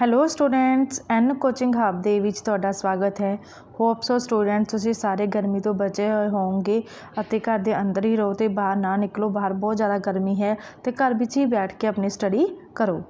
Hello students N coaching hub ਦੇ ਵਿੱਚ ਤੁਹਾਡਾ ਸਵਾਗਤ ਹੈ। ਹੋਪ ਸੋ ਸਟੂਡੈਂਟਸ ਤੁਸੀਂ ਸਾਰੇ ਗਰਮੀ ਤੋਂ ਬਚੇ ਹੋਏ ਹੋਵੋਗੇ ਅਤੇ ਘਰ ਦੇ ਅੰਦਰ ਹੀ ਰਹੋ ਅਤੇ ਬਾਹਰ ਨਾ ਨਿਕਲੋ, ਬਾਹਰ ਬਹੁਤ ਜ਼ਿਆਦਾ ਗਰਮੀ ਹੈ ਅਤੇ ਘਰ ਵਿੱਚ ਹੀ ਬੈਠ ਕੇ ਆਪਣੀ ਸਟੱਡੀ ਕਰੋ।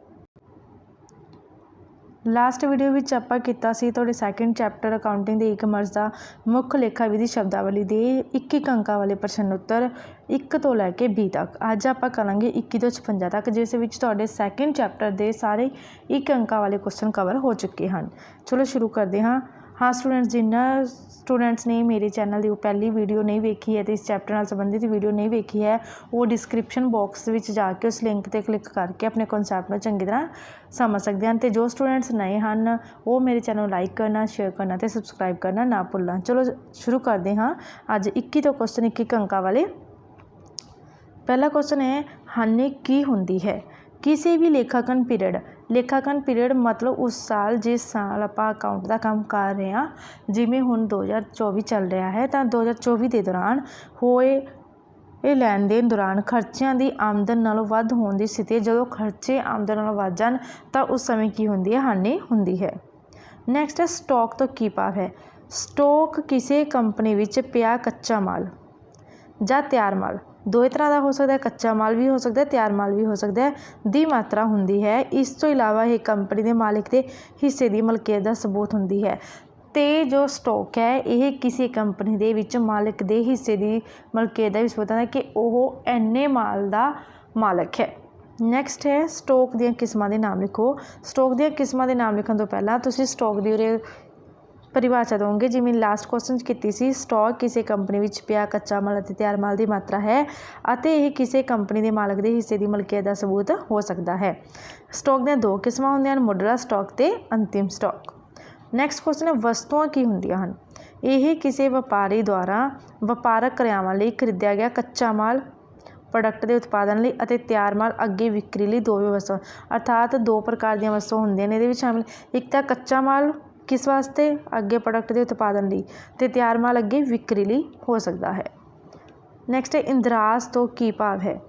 ਲਾਸਟ ਵੀਡੀਓ ਵਿੱਚ ਆਪਾਂ ਕੀਤਾ ਸੀ ਤੁਹਾਡੇ ਸੈਕੰਡ ਚੈਪਟਰ ਅਕਾਊਂਟਿੰਗ ਦੇ ਈ-ਕਮਰਸ ਦਾ ਮੁੱਖ ਲੇਖਾ ਵਿਧੀ ਸ਼ਬਦਾਵਲੀ ਦੇ 21 ਅੰਕਾਂ ਵਾਲੇ ਪ੍ਰਸ਼ਨ ਉੱਤਰ 1 ਤੋਂ ਲੈ ਕੇ 20 ਤੱਕ। ਅੱਜ ਆਪਾਂ ਕਰਾਂਗੇ 21 ਤੋਂ 56 ਤੱਕ, ਜਿਸ ਵਿੱਚ ਤੁਹਾਡੇ ਸੈਕੰਡ ਚੈਪਟਰ ਦੇ ਸਾਰੇ 1 ਅੰਕਾਂ ਵਾਲੇ ਕੁਐਸਚਨ ਕਵਰ ਹੋ ਚੁੱਕੇ ਹਨ। ਚਲੋ ਸ਼ੁਰੂ ਕਰਦੇ ਹਾਂ। ਹਾਂ ਸਟੂਡੈਂਟਸ ਜਿਨ੍ਹਾਂ ਸਟੂਡੈਂਟਸ ਨੇ ਮੇਰੇ ਚੈਨਲ ਦੀ ਉਹ ਪਹਿਲੀ ਵੀਡੀਓ ਨਹੀਂ ਵੇਖੀ ਹੈ ਅਤੇ ਇਸ ਚੈਪਟਰ ਨਾਲ ਸੰਬੰਧਿਤ ਵੀਡੀਓ ਨਹੀਂ ਵੇਖੀ ਹੈ, ਉਹ ਡਿਸਕ੍ਰਿਪਸ਼ਨ ਬਾਕਸ ਵਿੱਚ ਜਾ ਕੇ ਉਸ ਲਿੰਕ ਤੇ ਕਲਿੱਕ ਕਰਕੇ ਆਪਣੇ ਕਨਸੈਪਟ ਨੂੰ ਚੰਗੀ ਤਰ੍ਹਾਂ ਸਮਝ ਸਕਦੇ ਹਨ ਅਤੇ ਜੋ ਸਟੂਡੈਂਟਸ ਨਏ ਹਨ, ਉਹ ਮੇਰੇ ਚੈਨਲ ਨੂੰ ਲਾਈਕ ਕਰਨਾ ਸ਼ੇਅਰ ਕਰਨਾ ਅਤੇ ਸਬਸਕ੍ਰਾਈਬ ਕਰਨਾ ਨਾ ਭੁੱਲਣਾ। ਚਲੋ ਸ਼ੁਰੂ ਕਰਦੇ ਹਾਂ। ਅੱਜ 21 ਤੋਂ ਕੁਐਸਚਨ 21 ਅੰਕਾਂ ਵਾਲੇ। ਪਹਿਲਾ ਕੁਐਸਚਨ ਹੈ, ਹਾਨੀ ਕੀ ਹੁੰਦੀ ਹੈ? ਕਿਸੇ ਵੀ ਲੇਖਾਕਨ ਪੀਰੀਅਡ ਲੇਖਾਕਨ ਪੀਰੀਅਡ ਮਤਲਬ ਉਸ ਸਾਲ, ਜਿਸ ਸਾਲ ਆਪਾਂ ਅਕਾਊਂਟ ਦਾ ਕੰਮ ਕਰ ਰਹੇ ਹਾਂ, ਜਿਵੇਂ ਹੁਣ 2024 ਚੱਲ ਰਿਹਾ ਹੈ, ਤਾਂ 2024 ਦੇ ਦੌਰਾਨ ਹੋਏ ਇਹ ਲੈਣ ਦੇਣ ਦੌਰਾਨ ਖਰਚਿਆਂ ਦੀ ਆਮਦਨ ਨਾਲੋਂ ਵੱਧ ਹੋਣ ਦੀ ਸਥਿਤੀ ਜਦੋਂ ਖਰਚੇ ਆਮਦਨ ਨਾਲੋਂ ਵੱਧ ਜਾਣ, ਤਾਂ ਉਸ ਸਮੇਂ ਕੀ ਹੁੰਦੀ ਹੈ? ਹਾਨੀ ਹੁੰਦੀ ਹੈ। ਨੈਕਸਟ ਹੈ ਸਟਾਕ ਤੋਂ ਕੀ ਭਾਵ ਹੈ? ਸਟਾਕ ਕਿਸੇ ਕੰਪਨੀ ਵਿੱਚ ਪਿਆ ਕੱਚਾ ਮਾਲ ਜਾਂ ਤਿਆਰ ਮਾਲ। ਦੋਵੇਂ ਤਰ੍ਹਾਂ ਦਾ ਹੋ ਸਕਦਾ ਕੱਚਾ ਮਾਲ ਵੀ ਹੋ ਸਕਦਾ ਤਿਆਰ ਮਾਲ ਵੀ ਹੋ ਸਕਦਾ ਦੀ ਮਾਤਰਾ ਹੁੰਦੀ ਹੈ। ਇਸ ਤੋਂ ਇਲਾਵਾ ਇਹ ਕੰਪਨੀ ਦੇ ਮਾਲਕ ਦੇ ਹਿੱਸੇ ਦੀ ਮਲਕੀਅਤ ਦਾ ਸਬੂਤ ਹੁੰਦੀ ਹੈ। ਅਤੇ ਜੋ ਸਟੋਕ ਹੈ, ਇਹ ਕਿਸੇ ਕੰਪਨੀ ਦੇ ਵਿੱਚ ਮਾਲਕ ਦੇ ਹਿੱਸੇ ਦੀ ਮਲਕੀਅਤ ਦਾ ਵੀ ਸਬੂਤ ਹੈ ਕਿ ਉਹ ਐਨੇ ਮਾਲ ਦਾ ਮਾਲਕ ਹੈ। ਨੈਕਸਟ ਹੈ ਸਟੋਕ ਦੀਆਂ ਕਿਸਮਾਂ ਦੇ ਨਾਮ ਲਿਖੋ। ਸਟੋਕ ਦੀਆਂ ਕਿਸਮਾਂ ਦੇ ਨਾਮ ਲਿਖਣ ਤੋਂ ਪਹਿਲਾਂ ਤੁਸੀਂ ਸਟੋਕ ਦੀ ਉਰੇ ਪਰਿਭਾਸ਼ਾ ਦੋਗੇ ਜਿਵੇਂ ਲਾਸਟ ਕੁਐਸਚਨ 'ਚ ਕੀਤੀ ਸੀ ਸਟਾਕ ਕਿਸੇ ਕੰਪਨੀ ਵਿੱਚ ਪਿਆ ਕੱਚਾ ਮਾਲ ਅਤੇ ਤਿਆਰ ਮਾਲ ਦੀ ਮਾਤਰਾ ਹੈ ਅਤੇ ਇਹ ਕਿਸੇ ਕੰਪਨੀ ਦੇ ਮਾਲਕ ਦੇ ਹਿੱਸੇ ਦੀ ਮਲਕੀਅਤ ਦਾ ਸਬੂਤ ਹੋ ਸਕਦਾ ਹੈ। ਸਟਾਕ ਦੀਆਂ ਦੋ ਕਿਸਮਾਂ ਹੁੰਦੀਆਂ ਹਨ ਮੁੱਢਲਾ ਸਟਾਕ ਤੇ ਅੰਤਿਮ ਸਟਾਕ ਨੈਕਸਟ ਕੁਐਸਚਨ ਹੈ, ਵਸਤੂਆਂ ਕੀ ਹੁੰਦੀਆਂ ਹਨ? ਇਹ ਕਿਸੇ ਵਪਾਰੀ ਦੁਆਰਾ ਵਪਾਰਕ ਕਿਰਿਆਵਾਂ ਲਈ ਖਰੀਦਿਆ ਗਿਆ ਕੱਚਾ ਮਾਲ ਪ੍ਰੋਡਕਟ ਦੇ ਉਤਪਾਦਨ ਲਈ ਅਤੇ ਤਿਆਰ ਮਾਲ ਅੱਗੇ ਵਿਕਰੀ ਲਈ ਦੋਵੇਂ ਵਸਤੂਆਂ, ਅਰਥਾਤ ਦੋ ਪ੍ਰਕਾਰ ਦੀਆਂ ਵਸਤੂਆਂ ਹੁੰਦੀਆਂ ਨੇ, ਇਹਦੇ ਵਿੱਚ ਸ਼ਾਮਿਲ ਇੱਕ ਤਾਂ ਕੱਚਾ ਮਾਲ ਕਿਸ ਵਾਸਤੇ? ਅੱਗੇ ਪ੍ਰੋਡਕਟ ਦੇ ਉਤਪਾਦਨ ਲਈ। ਅਤੇ ਤਿਆਰ ਮਾਲ ਅੱਗੇ ਵਿਕਰੀ ਲਈ ਹੋ ਸਕਦਾ ਹੈ। ਨੈਕਸਟ ਹੈ, ਇੰਦਰਾਜ ਤੋਂ ਕੀ ਭਾਵ ਹੈ?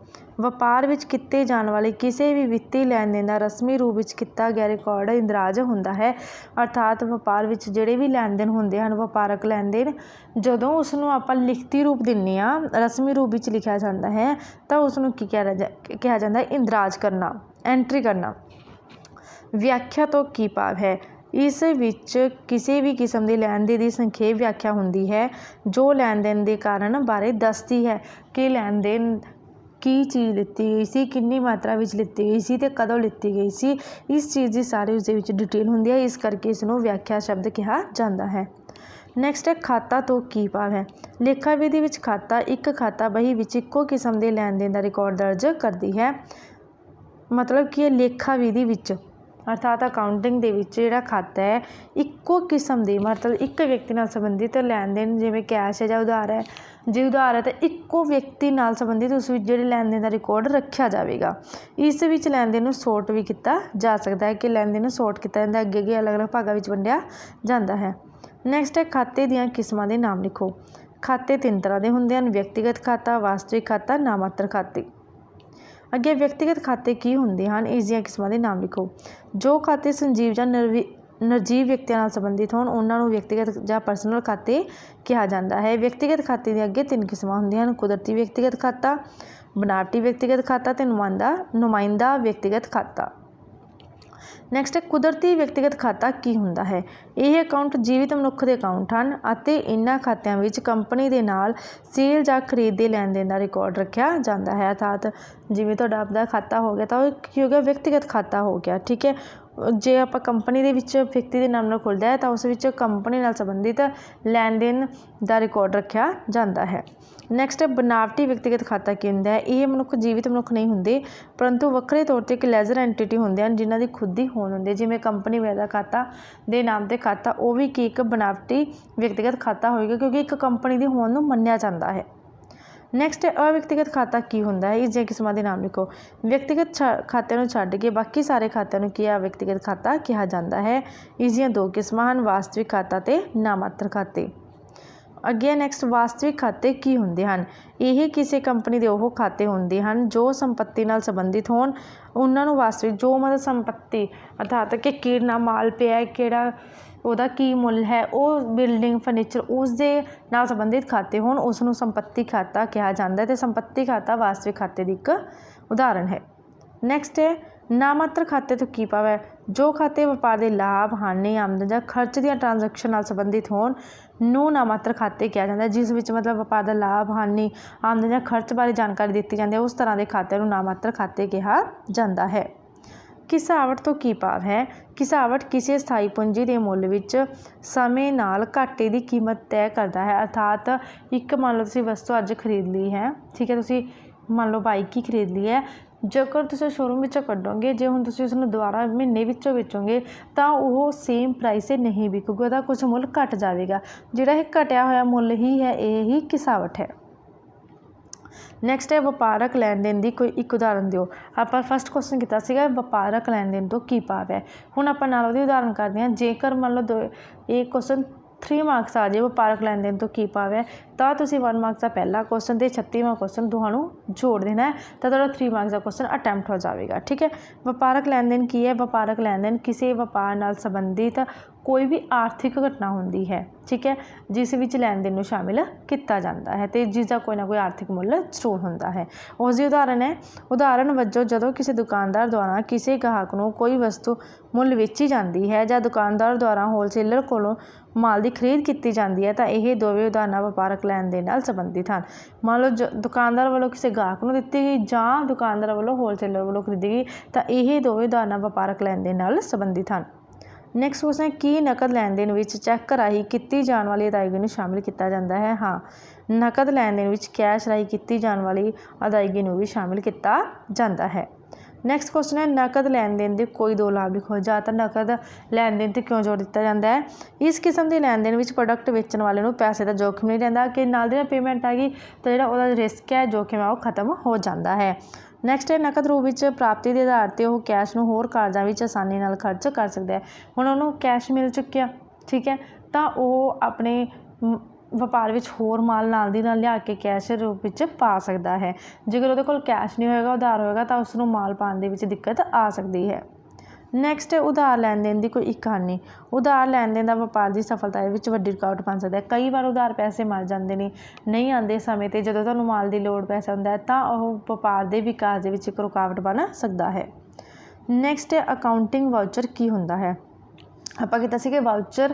ਵਪਾਰ ਵਿੱਚ ਕੀਤੇ ਜਾਣ ਵਾਲੇ ਕਿਸੇ ਵੀ ਵਿੱਤੀ ਲੈਣ ਦੇਣ ਦਾ ਰਸਮੀ ਰੂਪ ਵਿੱਚ ਕੀਤਾ ਗਿਆ ਰਿਕਾਰਡ ਇੰਦਰਾਜ ਹੁੰਦਾ ਹੈ। ਅਰਥਾਤ ਵਪਾਰ ਵਿੱਚ ਜਿਹੜੇ ਵੀ ਲੈਣ ਦੇਣ ਹੁੰਦੇ ਹਨ, ਵਪਾਰਕ ਲੈਣ ਦੇਣ ਜਦੋਂ ਉਸ ਨੂੰ ਆਪਾਂ ਲਿਖਤੀ ਰੂਪ ਦਿੰਨੇ ਆ ਰਸਮੀ ਰੂਪ ਵਿੱਚ ਲਿਖਿਆ ਜਾਂਦਾ ਹੈ, ਤਾਂ ਉਸ ਨੂੰ ਕੀ ਕਿਹਾ ਕਿਹਾ ਜਾਂਦਾ ਹੈ? ਇੰਦਰਾਜ ਕਰਨਾ ਐਂਟਰੀ ਕਰਨਾ। ਵਿਆਖਿਆ ਤੋਂ ਕੀ ਭਾਵ ਹੈ? ਇਸ ਵਿੱਚ ਕਿਸੇ ਵੀ ਕਿਸਮ ਦੇ ਲੈਣ ਦੇਣ ਦੀ ਸੰਖੇਪ ਵਿਆਖਿਆ ਹੁੰਦੀ ਹੈ, ਜੋ ਲੈਣ ਦੇਣ ਦੇ ਕਾਰਨ ਬਾਰੇ ਦੱਸਦੀ ਹੈ ਕਿ ਲੈਣ ਦੇਣ ਕੀ ਚੀਜ਼ ਲਿੱਤੀ ਗਈ ਸੀ, ਕਿੰਨੀ ਮਾਤਰਾ ਵਿੱਚ ਲਿੱਤੀ ਗਈ ਸੀ ਅਤੇ ਕਦੋਂ ਲਿੱਤੀ ਗਈ ਸੀ। ਇਸ ਚੀਜ਼ ਦੀ ਸਾਰੀ ਉਸਦੇ ਵਿੱਚ ਡਿਟੇਲ ਹੁੰਦੀ ਹੈ, ਇਸ ਕਰਕੇ ਇਸ ਨੂੰ ਵਿਆਖਿਆ ਸ਼ਬਦ ਕਿਹਾ ਜਾਂਦਾ ਹੈ। ਨੈਕਸਟ ਹੈ, ਖਾਤਾ ਤੋਂ ਕੀ ਭਾਵ ਹੈ? ਲੇਖਾ ਵਿਧੀ ਵਿੱਚ ਖਾਤਾ, ਇੱਕ ਖਾਤਾ ਬਹੀ ਵਿੱਚ ਇੱਕੋ ਕਿਸਮ ਦੇ ਲੈਣ ਦੇਣ ਦਾ ਰਿਕਾਰਡ ਦਰਜ ਕਰਦੀ ਹੈ। ਮਤਲਬ ਕਿ ਇਹ ਲੇਖਾ ਵਿਧੀ ਵਿੱਚ ਅਰਥਾਤ ਅਕਾਊਂਟਿੰਗ ਦੇ ਵਿੱਚ ਜਿਹੜਾ ਖਾਤਾ ਹੈ, ਇੱਕੋ ਕਿਸਮ ਦੀ, ਮਤਲਬ ਇੱਕ ਵਿਅਕਤੀ ਨਾਲ ਸੰਬੰਧਿਤ ਲੈਣ ਦੇਣ ਜਿਵੇਂ ਕੈਸ਼ ਹੈ ਜਾਂ ਉਧਾਰ ਹੈ, ਜੇ ਉਧਾਰ ਹੈ ਤਾਂ ਇੱਕੋ ਵਿਅਕਤੀ ਨਾਲ ਸੰਬੰਧਿਤ ਉਸ ਵਿੱਚ ਜਿਹੜੇ ਲੈਣ ਦੇਣ ਦਾ ਰਿਕਾਰਡ ਰੱਖਿਆ ਜਾਵੇਗਾ। ਇਸ ਵਿੱਚ ਲੈਣ ਦੇਣ ਨੂੰ ਸੋਟ ਵੀ ਕੀਤਾ ਜਾ ਸਕਦਾ ਹੈ ਕਿ ਲੈਣ ਦੇਣ ਨੂੰ ਸੋਟ ਕੀਤਾ ਜਾਂਦਾ ਅੱਗੇ ਅੱਗੇ ਅਲੱਗ-ਅਲੱਗ ਭਾਗਾਂ ਵਿੱਚ ਵੰਡਿਆ ਜਾਂਦਾ ਹੈ। ਨੈਕਸਟ ਹੈ ਖਾਤੇ ਦੀਆਂ ਕਿਸਮਾਂ ਦੇ ਨਾਮ ਲਿਖੋ। ਖਾਤੇ ਤਿੰਨ ਤਰ੍ਹਾਂ ਦੇ ਹੁੰਦੇ ਹਨ, ਵਿਅਕਤੀਗਤ ਖਾਤਾ, ਵਾਸਤਵਿਕ ਖਾਤਾ, ਨਾਮਾਤਰ ਖਾਤੇ। ਅੱਗੇ ਵਿਅਕਤੀਗਤ ਖਾਤੇ ਕੀ ਹੁੰਦੇ ਹਨ? ਇਸ ਦੀਆਂ ਕਿਸਮਾਂ ਦੇ ਨਾਮ ਲਿਖੋ। ਜੋ ਖਾਤੇ ਸੰਜੀਵ ਜਾਂ ਨਿਰਵੀ ਨਿਰਜੀਵ ਵਿਅਕਤੀਆਂ ਨਾਲ ਸੰਬੰਧਿਤ ਹੋਣ, ਉਹਨਾਂ ਨੂੰ ਵਿਅਕਤੀਗਤ ਜਾਂ ਪਰਸਨਲ ਖਾਤੇ ਕਿਹਾ ਜਾਂਦਾ ਹੈ। ਵਿਅਕਤੀਗਤ ਖਾਤੇ ਦੀਆਂ ਅੱਗੇ ਤਿੰਨ ਕਿਸਮਾਂ ਹੁੰਦੀਆਂ ਹਨ। ਕੁਦਰਤੀ ਵਿਅਕਤੀਗਤ ਖਾਤਾ, ਬਨਾਵਟੀ ਵਿਅਕਤੀਗਤ ਖਾਤਾ ਤੇ ਨੁਮਾਇੰਦਾ ਨੁਮਾਇੰਦਾ ਵਿਅਕਤੀਗਤ ਖਾਤਾ। ਨੈਕਸਟ ਹੈ ਕੁਦਰਤੀ ਵਿਅਕਤੀਗਤ ਖਾਤਾ ਕੀ ਹੁੰਦਾ ਹੈ? ਇਹ ਅਕਾਊਂਟ ਜੀਵਿਤ ਮਨੁੱਖ ਦੇ ਅਕਾਊਂਟ ਹਨ ਅਤੇ ਇਹਨਾਂ ਖਾਤਿਆਂ ਵਿੱਚ ਕੰਪਨੀ ਦੇ ਨਾਲ ਸੇਲ ਜਾਂ ਖਰੀਦ ਦੇ ਲੈਣ ਦੇਣ ਦਾ ਰਿਕਾਰਡ ਰੱਖਿਆ ਜਾਂਦਾ ਹੈ। ਅਰਥਾਤ ਜਿਵੇਂ ਤੁਹਾਡਾ ਆਪਦਾ ਖਾਤਾ ਹੋ ਗਿਆ ਤਾਂ ਉਹ ਕੀ ਹੋ ਗਿਆ? ਵਿਅਕਤੀਗਤ ਖਾਤਾ ਹੋ ਗਿਆ, ਠੀਕ ਹੈ? ਜੇ ਆਪਾਂ ਕੰਪਨੀ ਦੇ ਵਿੱਚ ਵਿਅਕਤੀ ਦੇ ਨਾਮ ਨਾਲ ਖੁੱਲ੍ਹਦਾ ਹੈ, ਤਾਂ ਉਸ ਵਿੱਚ ਕੰਪਨੀ ਨਾਲ ਸੰਬੰਧਿਤ ਲੈਣ ਦੇਣ ਦਾ ਰਿਕਾਰਡ ਰੱਖਿਆ ਜਾਂਦਾ ਹੈ। ਨੈਕਸਟ ਹੈ ਬਨਾਵਟੀ ਵਿਅਕਤੀਗਤ ਖਾਤਾ ਕੀ ਹੁੰਦਾ ਹੈ। ਇਹ ਮਨੁੱਖ ਜੀਵਿਤ ਮਨੁੱਖ ਨਹੀਂ ਹੁੰਦੇ, ਪਰੰਤੂ ਵੱਖਰੇ ਤੌਰ ਤੇ ਇੱਕ ਲੈਜ਼ਰ ਐਂਟੀਟੀ ਹੁੰਦੇ ਹਨ, ਜਿਨ੍ਹਾਂ ਦੀ ਖੁਦ ਦੀ ਹੋਂਦ ਹੁੰਦੀ ਹੈ। ਜਿਵੇਂ ਕੰਪਨੀ ਵੈਦਾ ਖਾਤਾ ਦੇ ਨਾਮ ਤੇ ਖਾਤਾ, ਉਹ ਵੀ ਕੀ ਇੱਕ ਬਨਾਵਟੀ ਵਿਅਕਤੀਗਤ ਖਾਤਾ ਹੋਏਗਾ, ਕਿਉਂਕਿ ਇੱਕ ਕੰਪਨੀ ਦੀ ਹੋਂਦ ਨੂੰ ਮੰਨਿਆ ਜਾਂਦਾ ਹੈ। ਨੈਕਸਟ ਹੈ ਅਵਿਅਕਤੀਗਤ ਖਾਤਾ ਕੀ ਹੁੰਦਾ ਹੈ ਇਸ ਦੀਆਂ ਕਿਸਮਾਂ ਦੇ ਨਾਮ ਲਿਖੋ ਵਿਅਕਤੀਗਤ ਖਾਤਿਆਂ ਨੂੰ ਛੱਡ ਕੇ ਬਾਕੀ ਸਾਰੇ ਖਾਤਿਆਂ ਨੂੰ ਕੀ ਹੈ ਵਿਅਕਤੀਗਤ ਖਾਤਾ ਕਿਹਾ ਜਾਂਦਾ ਹੈ ਇਸ ਦੀਆਂ ਦੋ ਕਿਸਮਾਂ ਹਨ ਵਾਸਤਵਿਕ ਖਾਤਾ ਤੇ ਨਾਮਾਤਰ ਖਾਤੇ ਅੱਗੇ ਨੈਕਸਟ ਵਾਸਤਵਿਕ ਖਾਤੇ ਕੀ ਹੁੰਦੇ ਹਨ ਇਹ ਕਿਸੇ ਕੰਪਨੀ ਦੇ ਉਹ ਖਾਤੇ ਹੁੰਦੇ ਹਨ ਜੋ ਸੰਪਤੀ ਨਾਲ ਸੰਬੰਧਿਤ ਹੋਣ ਉਹਨਾਂ ਨੂੰ ਵਾਸਤਵਿਕ ਜੋ ਮਤਲਬ ਸੰਪਤੀ ਅਰਥਾਤ ਕਿ ਕਿੰਨਾ ਮਾਲ ਪਿਆ ਹੈ, ਕਿਹੜਾ ਉਹਦਾ ਕੀ ਮੁੱਲ ਹੈ, ਉਹ ਬਿਲਡਿੰਗ ਫਰਨੀਚਰ ਉਸ ਦੇ ਨਾਲ ਸੰਬੰਧਿਤ ਖਾਤੇ ਹੋਣ ਉਸ ਨੂੰ ਸੰਪਤੀ ਖਾਤਾ ਕਿਹਾ ਜਾਂਦਾ ਅਤੇ ਸੰਪੱਤੀ ਖਾਤਾ ਵਾਸਤਵਿਕ ਖਾਤੇ ਦੀ ਇੱਕ ਉਦਾਹਰਣ ਹੈ। ਨੈਕਸਟ ਹੈ, ਨਾਮਾਤਰ ਖਾਤੇ ਤੋਂ ਕੀ ਭਾਵ ਹੈ? ਜੋ ਖਾਤੇ ਵਪਾਰ ਦੇ ਲਾਭ, ਹਾਨੀ, ਆਮਦਨ ਜਾਂ ਖਰਚ ਦੀਆਂ ਟ੍ਰਾਂਜੈਕਸ਼ਨ ਨਾਲ ਸੰਬੰਧਿਤ ਹੋਣ, ਨੂੰ ਨਾਮਾਤਰ ਖਾਤੇ ਕਿਹਾ ਜਾਂਦਾ ਜਿਸ ਵਿੱਚ ਮਤਲਬ ਵਪਾਰ ਦਾ ਲਾਭ, ਹਾਨੀ, ਆਮਦਨ ਜਾਂ ਖਰਚ ਬਾਰੇ ਜਾਣਕਾਰੀ ਦਿੱਤੀ ਜਾਂਦੀ ਹੈ, ਉਸ ਤਰ੍ਹਾਂ ਦੇ ਖਾਤੇ ਨੂੰ ਨਾਮਾਤਰ ਖਾਤੇ ਕਿਹਾ ਜਾਂਦਾ ਹੈ। ਕਿਸਾਵਟ ਤੋਂ ਕੀ ਭਾਵ ਹੈ? ਕਿਸਾਵਟ ਕਿਸੇ ਸਥਾਈ ਪੂੰਜੀ ਦੇ ਮੁੱਲ ਵਿੱਚ ਸਮੇਂ ਨਾਲ ਘਾਟੇ ਦੀ ਕੀਮਤ ਤੈਅ ਕਰਦਾ ਹੈ। ਅਰਥਾਤ ਇੱਕ ਮੰਨ ਲਓ ਤੁਸੀਂ ਵਸਤੂ ਅੱਜ ਖਰੀਦ ਲਈ ਹੈ, ਠੀਕ ਹੈ, ਤੁਸੀਂ ਮੰਨ ਲਓ ਬਾਈਕ ਹੀ ਖਰੀਦ ਲਈ ਹੈ। ਜੇਕਰ ਤੁਸੀਂ ਸ਼ੋਰੂਮ ਵਿੱਚੋਂ ਕੱਢੋਗੇ, ਜੇ ਹੁਣ ਤੁਸੀਂ ਉਸ ਨੂੰ ਦੁਬਾਰਾ ਮਹੀਨੇ ਵਿੱਚੋਂ ਵੇਚੋਗੇ, ਤਾਂ ਉਹ ਸੇਮ ਪ੍ਰਾਈਸ 'ਤੇ ਨਹੀਂ ਵਿਕੂਗਾ, ਉਹਦਾ ਕੁਝ ਮੁੱਲ ਘਟ ਜਾਵੇਗਾ। ਜਿਹੜਾ ਇਹ ਘਟਿਆ ਹੋਇਆ ਮੁੱਲ ਹੀ ਹੈ, ਇਹ ਹੀ ਕਿਸਾਵਟ ਹੈ। ਨੈਕਸਟ ਹੈ ਵਪਾਰਕ ਲੈਣ ਦੇਣ ਦੀ ਕੋਈ ਇੱਕ ਉਦਾਹਰਨ ਦਿਓ। ਆਪਾਂ ਫਸਟ ਕੁਐਸਚਨ ਕੀਤਾ ਸੀਗਾ ਵਪਾਰਕ ਲੈਣ ਦੇਣ ਤੋਂ ਕੀ ਭਾਵ ਹੈ? ਹੁਣ ਆਪਾਂ ਨਾਲ ਉਹਦੀ ਉਦਾਹਰਨ ਕਰਦੇ ਹਾਂ। ਜੇਕਰ ਮੰਨ ਲਓ ਦੋ, ਇਹ ਕੁਐਸਚਨ 3 ਮਾਰਕਸ ਆ ਜੇ ਵਪਾਰਕ ਲੈਣ ਦੇਣ ਤੋਂ ਕੀ ਭਾਵ ਹੈ? ਤਾਂ ਤੁਸੀਂ 1 ਮਾਰਕਸ ਦਾ ਪਹਿਲਾ ਕੁਐਸਚਨ ਤੇ 36ਵਾਂ ਕੁਐਸਚਨ ਤੁਹਾਨੂੰ ਜੋੜ ਦੇਣਾ ਹੈ, ਤਾਂ ਤੁਹਾਡਾ 3 ਮਾਰਕਸ ਦਾ ਕੁਐਸਚਨ ਅਟੈਂਪਟ ਹੋ ਜਾਵੇਗਾ, ਠੀਕ ਹੈ? ਵਪਾਰਕ ਲੈਣ ਦੇਣ ਕੀ ਹੈ? ਵਪਾਰਕ ਲੈਣ ਦੇਣ ਕਿਸੇ ਵਪਾਰ ਨਾਲ ਸੰਬੰਧਿਤ ਕੋਈ ਵੀ ਆਰਥਿਕ ਘਟਨਾ ਹੁੰਦੀ ਹੈ, ਠੀਕ ਹੈ? ਜਿਸ ਵਿੱਚ ਲੈਣ ਦੇਣ ਨੂੰ ਸ਼ਾਮਿਲ ਕੀਤਾ ਜਾਂਦਾ ਹੈ ਤੇ ਜਿਸ ਦਾ ਕੋਈ ਨਾ ਕੋਈ ਆਰਥਿਕ ਮੁੱਲ ਜ਼ਰੂਰ ਹੁੰਦਾ ਹੈ। ਉਸ ਦੀ ਉਦਾਹਰਨ ਹੈ, ਉਦਾਹਰਨ ਵਜੋਂ ਜਦੋਂ ਕਿਸੇ ਦੁਕਾਨਦਾਰ ਦੁਆਰਾ ਕਿਸੇ ਗਾਹਕ ਨੂੰ ਕੋਈ ਵਸਤੂ ਮੁੱਲ ਵੇਚੀ ਜਾਂਦੀ ਹੈ ਜਾਂ ਦੁਕਾਨਦਾਰ ਦੁਆਰਾ ਹੋਲਸੇਲਰ ਕੋਲੋਂ ਮਾਲ ਦੀ ਖਰੀਦ ਕੀਤੀ ਜਾਂਦੀ ਹੈ ਤਾਂ ਇਹ ਦੋਵੇਂ ਉਦਾਹਰਨਾਂ ਵਪਾਰਕ ਲੈਣ ਦੇਣ ਨਾਲ ਸੰਬੰਧਿਤ ਹਨ। ਮੰਨ ਲਓ ਜ ਦੁਕਾਨਦਾਰ ਵੱਲੋਂ ਕਿਸੇ ਗਾਹਕ ਨੂੰ ਦਿੱਤੀ ਗਈ ਜਾਂ ਦੁਕਾਨਦਾਰ ਵੱਲੋਂ ਹੋਲਸੇਲਰ ਵੱਲੋਂ ਖਰੀਦੀ ਗਈ ਤਾਂ ਇਹ ਦੋਵੇਂ ਉਦਾਹਰਨਾਂ ਵਪਾਰਕ ਲੈਣ ਦੇਣ ਨਾਲ ਸੰਬੰਧਿਤ ਹਨ। ਨੈਕਸਟ ਕੁਐਸਚਨ ਹੈ, ਕੀ ਨਕਦ ਲੈਣ ਦੇਣ ਵਿੱਚ ਚੈੱਕ ਰਾਹੀਂ ਕੀਤੀ ਜਾਣ ਵਾਲੀ ਅਦਾਇਗੀ ਨੂੰ ਸ਼ਾਮਿਲ ਕੀਤਾ ਜਾਂਦਾ ਹੈ? ਹਾਂ, ਨਕਦ ਲੈਣ ਦੇਣ ਵਿੱਚ ਕੈਸ਼ ਰਾਹੀਂ ਕੀਤੀ ਜਾਣ ਵਾਲੀ ਅਦਾਇਗੀ ਨੂੰ ਵੀ ਸ਼ਾਮਿਲ ਕੀਤਾ ਜਾਂਦਾ ਹੈ। ਨੈਕਸਟ ਕੁਐਸਚਨ ਹੈ, ਨਕਦ ਲੈਣ ਦੇਣ ਦੇ ਕੋਈ ਦੋ ਲਾਭ ਲਿਖੋ। ਜਾਂ ਤਾਂ ਨਕਦ ਲੈਣ ਦੇਣ ਤੇ ਕਿਉਂ ਜੋੜ ਦਿੱਤਾ ਜਾਂਦਾ ਹੈ? ਇਸ ਕਿਸਮ ਦੇ ਲੈਣ ਦੇਣ ਵਿੱਚ ਪ੍ਰੋਡਕਟ ਵੇਚਣ ਵਾਲੇ ਨੂੰ ਪੈਸੇ ਦਾ ਜੋਖਮ ਨਹੀਂ ਰਹਿੰਦਾ। ਕਿ ਨਾਲ ਦੀ ਪੇਮੈਂਟ ਆ ਗਈ, ਤਾਂ ਜਿਹੜਾ ਉਹਦਾ ਰਿਸਕ ਹੈ, ਜੋਖਮ ਹੈ, ਉਹ ਖਤਮ ਹੋ ਜਾਂਦਾ ਹੈ। ਨੈਕਸਟ ਹੈ, ਨਕਦ ਰੂਪ ਵਿੱਚ ਪ੍ਰਾਪਤੀ ਦੇ ਆਧਾਰ 'ਤੇ ਉਹ ਕੈਸ਼ ਨੂੰ ਹੋਰ ਕਾਰਜਾਂ ਵਿੱਚ ਆਸਾਨੀ ਨਾਲ ਖਰਚ ਕਰ ਸਕਦਾ ਹੈ। ਹੁਣ ਉਹਨੂੰ ਕੈਸ਼ ਮਿਲ ਚੁੱਕਿਆ, ਠੀਕ ਹੈ? ਤਾਂ ਉਹ ਆਪਣੇ ਵਪਾਰ ਵਿੱਚ ਹੋਰ ਮਾਲ ਨਾਲ ਦੀ ਨਾਲ ਲਿਆ ਕੇ ਕੈਸ਼ ਰੂਪ ਵਿੱਚ ਪਾ ਸਕਦਾ ਹੈ। ਜੇਕਰ ਉਹਦੇ ਕੋਲ ਕੈਸ਼ ਨਹੀਂ ਹੋਏਗਾ, ਉਧਾਰ ਹੋਏਗਾ, ਤਾਂ ਉਸ ਨੂੰ ਮਾਲ ਪਾਉਣ ਦੇ ਵਿੱਚ ਦਿੱਕਤ ਆ ਸਕਦੀ ਹੈ। ਨੈਕਸਟ ਹੈ ਉਧਾਰ ਲੈਣ ਦੇਣ ਦੀ ਕੋਈ ਇੱਕ ਹਾਨੀ ਉਧਾਰ ਲੈਣ ਦੇਣ ਦਾ ਵਪਾਰ ਦੀ ਸਫਲਤਾ ਦੇ ਵਿੱਚ ਵੱਡੀ ਰੁਕਾਵਟ ਬਣ ਸਕਦਾ ਹੈ। ਕਈ ਵਾਰ ਉਧਾਰ ਪੈਸੇ ਮਰ ਜਾਂਦੇ ਨੇ, ਨਹੀਂ ਆਉਂਦੇ ਸਮੇਂ 'ਤੇ ਜਦੋਂ ਤੁਹਾਨੂੰ ਮਾਲ ਦੀ ਲੋੜ ਪੈਸਾ ਹੁੰਦਾ ਹੈ, ਤਾਂ ਉਹ ਵਪਾਰ ਦੇ ਵਿਕਾਸ ਦੇ ਵਿੱਚ ਇੱਕ ਰੁਕਾਵਟ ਬਣ ਸਕਦਾ ਹੈ। ਨੈਕਸਟ ਹੈ ਅਕਾਊਂਟਿੰਗ ਵਾਊਚਰ ਕੀ ਹੁੰਦਾ ਹੈ? ਆਪਾਂ ਕੀਤਾ ਸੀ ਕਿ ਵਾਊਚਰ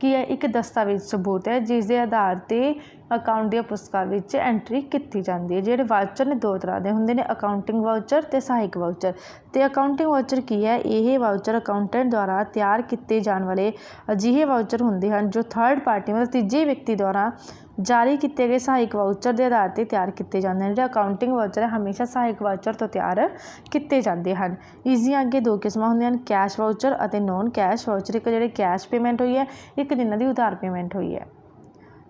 ਕੀ ਹੈ ਇੱਕ ਦਸਤਾਵੇਜ਼ ਸਬੂਤ ਹੈ ਜਿਸ ਦੇ ਆਧਾਰ 'ਤੇ ਅਕਾਊਂਟ ਦੀਆਂ ਪੁਸਤਕਾਂ ਵਿੱਚ ਐਂਟਰੀ ਕੀਤੀ ਜਾਂਦੀ ਹੈ? ਜਿਹੜੇ ਵਾਊਚਰ ਨੇ ਦੋ ਤਰ੍ਹਾਂ ਦੇ ਹੁੰਦੇ ਨੇ ਅਕਾਊਂਟਿੰਗ ਵਾਊਚਰ ਅਤੇ ਸਹਾਇਕ ਵਾਊਚਰ ਅਤੇ ਅਕਾਊਂਟਿੰਗ ਵਾਊਚਰ ਕੀ ਹੈ? ਇਹ ਵਾਊਚਰ ਅਕਾਊਂਟੈਂਟ ਦੁਆਰਾ ਤਿਆਰ ਕੀਤੇ ਜਾਣ ਵਾਲੇ ਅਜਿਹੇ ਵਾਊਚਰ ਹੁੰਦੇ ਹਨ ਜੋ ਥਰਡ ਪਾਰਟੀ ਮਤਲਬ ਤੀਜੇ ਵਿਅਕਤੀ ਦੁਆਰਾ ਜਾਰੀ ਕੀਤੇ ਗਏ ਸਹਾਇਕ ਵਾਊਚਰ ਦੇ ਆਧਾਰ 'ਤੇ ਤਿਆਰ ਕੀਤੇ ਜਾਂਦੇ ਹਨ ਜਿਹੜੇ ਅਕਾਊਂਟਿੰਗ ਵਾਊਚਰ ਹੈ, ਹਮੇਸ਼ਾ ਸਹਾਇਕ ਵਾਊਚਰ ਤੋਂ ਤਿਆਰ ਕੀਤੇ ਜਾਂਦੇ ਹਨ। ਇਸ ਦੀਆਂ ਅੱਗੇ ਦੋ ਕਿਸਮਾਂ ਹੁੰਦੀਆਂ ਹਨ ਕੈਸ਼ ਵਾਊਚਰ ਅਤੇ ਨੋਨ ਕੈਸ਼ ਵਾਊਚਰ ਇੱਕ ਜਿਹੜੇ ਕੈਸ਼ ਪੇਮੈਂਟ ਹੋਈ ਹੈ, ਇੱਕ ਜਿਨ੍ਹਾਂ ਦੀ ਉਧਾਰ ਪੇਮੈਂਟ ਹੋਈ ਹੈ।